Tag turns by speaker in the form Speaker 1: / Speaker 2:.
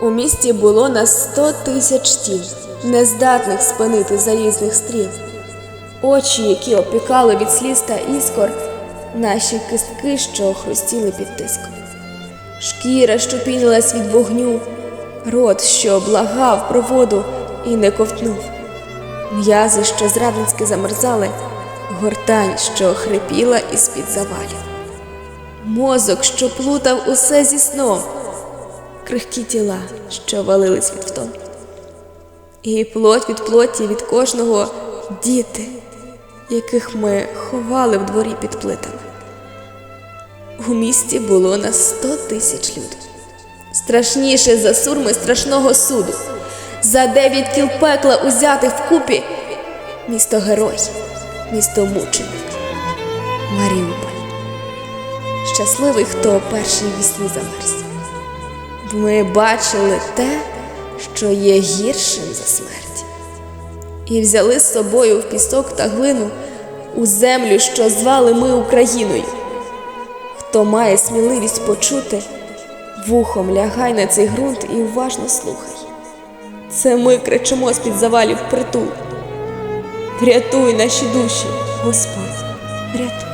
Speaker 1: У місті було на сто тисяч тіл, нездатних спинити залізних стріл. Очі, які опікали від сліз та іскор, наші кистки, що хрустіли під тиском. Шкіра, що пінилась від вогню, рот, що благав про воду і не ковтнув. М'язи, що зрадницьки замерзали, гортань, що хрипіла із-під завалів. Мозок, що плутав усе зі сном, крихкі тіла, що валились від втом. І плоть від плоті від кожного діти, яких ми ховали в дворі під плитами. У місті було на сто тисяч людей. Страшніше за сурми страшного суду, за дев'ять кіл пекла узяти вкупі місто герой, місто мученик, Маріуполь. Щасливий, хто перший вісні замерз. Ми бачили те, що є гіршим за смерть, і взяли з собою в пісок та глину у землю, що звали ми Україною. Хто має сміливість почути, вухом лягай на цей ґрунт і уважно слухай. Це ми кричимо з-під завалів притул. Врятуй наші душі, Господь, врятуй.